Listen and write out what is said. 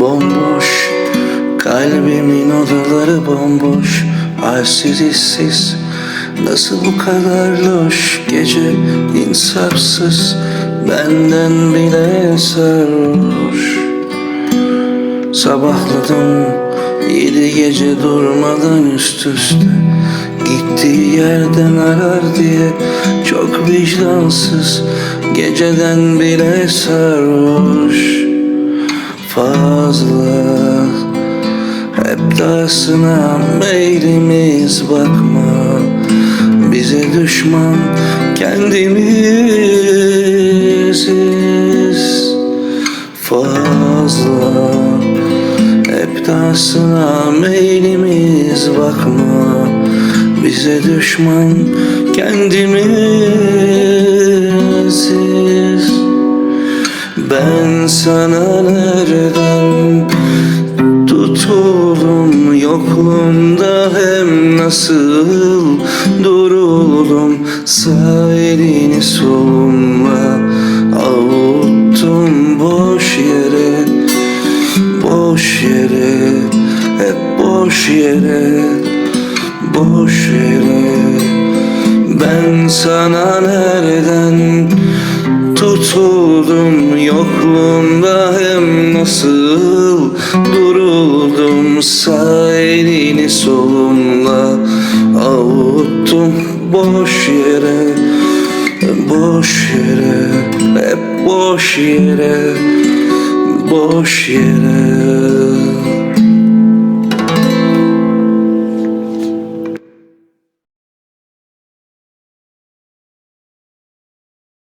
Bomboş Kalbimin odaları bomboş Halsiz işsiz Nasıl bu kadar loş? Gece insafsız Benden bile sarhoş. Sabahladım Yedi gece durmadan üst üste. Gittiği yerden arar diye Çok vicdansız. Geceden bile sarhoş Fazla. Hep dersine meylimiz bakma. Bize düşman kendimiziz Fazla. Hep dersine meylimiz bakma. Bize düşman kendimiziz Ben sana nereden tutuldum? Yokluğunda hem nasıl duruldum? Sağ elini solumla avuttum. Boş yere Boş yere, hep boş yere Boş yere. Ben sana nereden tutuldum Yokluğunda hem nasıl duruldum Sağ elini solumla avuttum Boş yere, boş yere Hep boş yere, boş yere